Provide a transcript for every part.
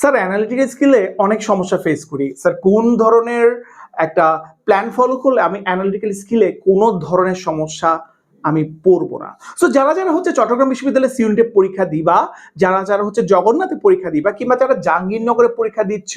Sir analytical স্কিলে অনেক সমস্যা face করি। স্যার কোন ধরনের একটা প্ল্যান ফলো করলে আমি অ্যানালিটিক্যাল স্কিলে কোনো ধরনের সমস্যা আমি পড়ব না? সো যারা যারা হচ্ছে চট্টগ্রাম বিশ্ববিদ্যালয়ে সিউনিটে পরীক্ষা দিবা, যারা যারা হচ্ছে জগন্নাথে পরীক্ষা দিবা, কিংবা যারা জাহাঙ্গীরনগরে পরীক্ষা দিচ্ছ,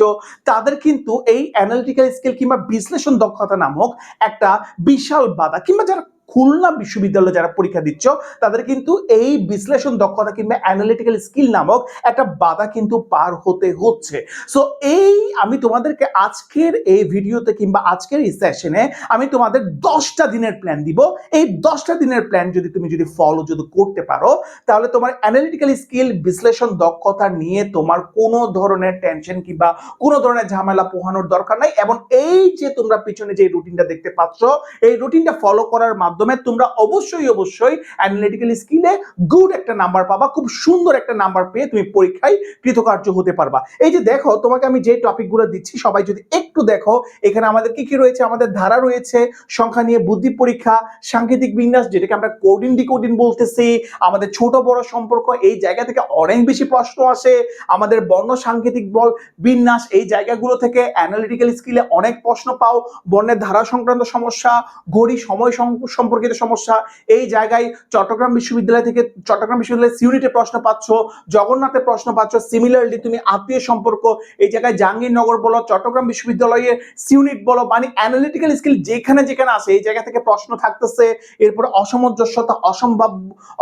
তাদের কিন্তু এই অ্যানালিটিক্যাল স্কিল কিংবা বিশ্লেষণ দক্ষতা নামক একটা বিশাল বাধা, কিংবা যারা খুলনা বিশ্ববিদ্যালয়ে যারা পরীক্ষা দিচ্ছ, তাদের কিন্তু এই বিশ্লেষণ দক্ষতা কিংবা অ্যানালিটিক্যাল স্কিল নামক একটা বাধা কিন্তু পার হতে হচ্ছে। সো এই আমি তোমাদেরকে আজকের এই ভিডিওতে কিংবা আজকের এই সেশনে আমি তোমাদের দশটা দিনের প্ল্যান দিব। এই দশটা দিনের প্ল্যান যদি তুমি যদি ফলো যদি করতে পারো, তাহলে তোমার অ্যানালিটিক্যাল স্কিল বিশ্লেষণ দক্ষতা নিয়ে তোমার কোনো ধরনের টেনশন কিংবা কোনো ধরনের ঝামেলা পোহানোর দরকার নাই। এবং এই যে তোমরা পিছনে যে রুটিনটা দেখতে পাচ্ছ, এই রুটিনটা ফলো করার মাধ্যমে তোমরা অবশ্যই অবশ্যই অ্যানালিটিক্যাল স্কিলে গুড একটা নাম্বার পাবা, খুব সুন্দর একটা নাম্বার পেয়ে তুমি পরীক্ষায় কৃতকার্য হতে পারবা। এই যে দেখো, তোমাকে আমি যে টপিকগুলো দিচ্ছি, সবাই যদি একটু দেখো, এখানে আমাদের কি কি রয়েছে? আমাদের ধারা রয়েছে, সংখ্যা নিয়ে বুদ্ধি পরীক্ষা, সাংকেতিক বিন্যাস, যেটাকে আমরা কোডিন ডিকোডিন বলতেছি, আমাদের ছোট বড় সম্পর্ক, এই জায়গা থেকে অনেক বেশি প্রশ্ন আসে, আমাদের বর্ণ সাংকেতিক বল বিন্যাস, এই জায়গাগুলো থেকে অ্যানালিটিক্যাল স্কিলে অনেক প্রশ্ন পাও, বর্ণের ধারা সংক্রান্ত সমস্যা, ঘড়ি, সময় সম- সম্পর্কিত সমস্যা, এই জায়গায় চট্টগ্রাম বিশ্ববিদ্যালয় থেকে চট্টগ্রাম বিশ্ববিদ্যালয়ের সিউনিটে প্রশ্ন পাচ্ছ, জগন্নাথে প্রশ্ন পাচ্ছ সিমিলারলি তুমি আত্মীয় সম্পর্ক, এই জায়গায় জাহাঙ্গীরনগর বলো, চট্টগ্রাম বিশ্ববিদ্যালয়ে সিউনিট বলো মানে অ্যানালিটিক্যাল স্কিল যেখানে যেখানে আসে এই জায়গা থেকে প্রশ্ন থাকতেছে, এরপর অসামঞ্জস্যতা, অসম্ভব,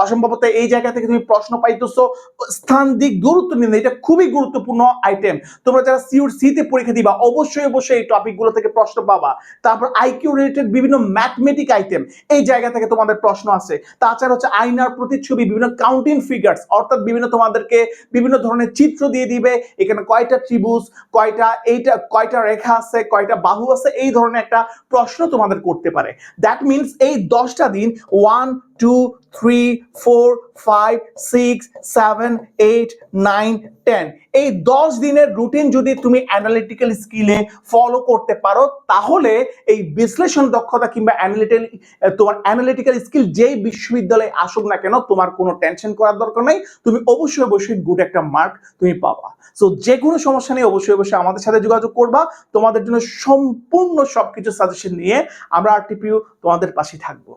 অসম্ভবতা, এই জায়গা থেকে তুমি প্রশ্ন পাইতেছো, স্থান, দিক গুরুত্ব নিন এটা খুবই গুরুত্বপূর্ণ আইটেম তোমরা যারা সিউর সিতে পরীক্ষা দিবা, অবশ্যই অবশ্যই এই টপিকগুলো থেকে প্রশ্ন পাবা। তারপর আইকিউ রিলেটেড বিভিন্ন ম্যাথমেটিক আইটেম এই জায়গা থেকে তোমাদের প্রশ্ন আছে। তাছাড়া হচ্ছে আইনার প্রতিচ্ছবি, বিভিন্ন কাউন্টিং ফিগার্স অর্থাৎ বিভিন্ন তোমাদেরকে বিভিন্ন ধরনের চিত্র দিয়ে দিবে। এখানে কয়টা ত্রিভুজ, কয়টা এইটা, কয়টা রেখা আছে, কয়টা বাহু আছে, এই ধরনের একটা প্রশ্ন তোমাদের করতে পারে। দ্যাট মিনস এই দশটা দিন one two three four five six seven eight nine ten এই দশ দিনের রুটিন যদি তুমি অ্যানালিটিক্যাল স্কিলে ফলো করতে পারো, তাহলে এই বিশ্লেষণ দক্ষতা কিংবা অ্যানালিটিক্যাল তোমার অ্যানালিটিক্যাল স্কিল যেই বিশ্ববিদ্যালয়ে আসুক না কেন, তোমার কোনো টেনশন করার দরকার নাই। তুমি অবশ্যই অবশ্যই গুড একটা মার্ক তুমি পাবা। সো যে কোনো সমস্যা নেই অবশ্যই অবশ্যই আমাদের সাথে যোগাযোগ করবা। তোমাদের জন্য সম্পূর্ণ সবকিছু সাজেশন নিয়ে আমরা আরটিপিউ তোমাদের পাশে থাকব।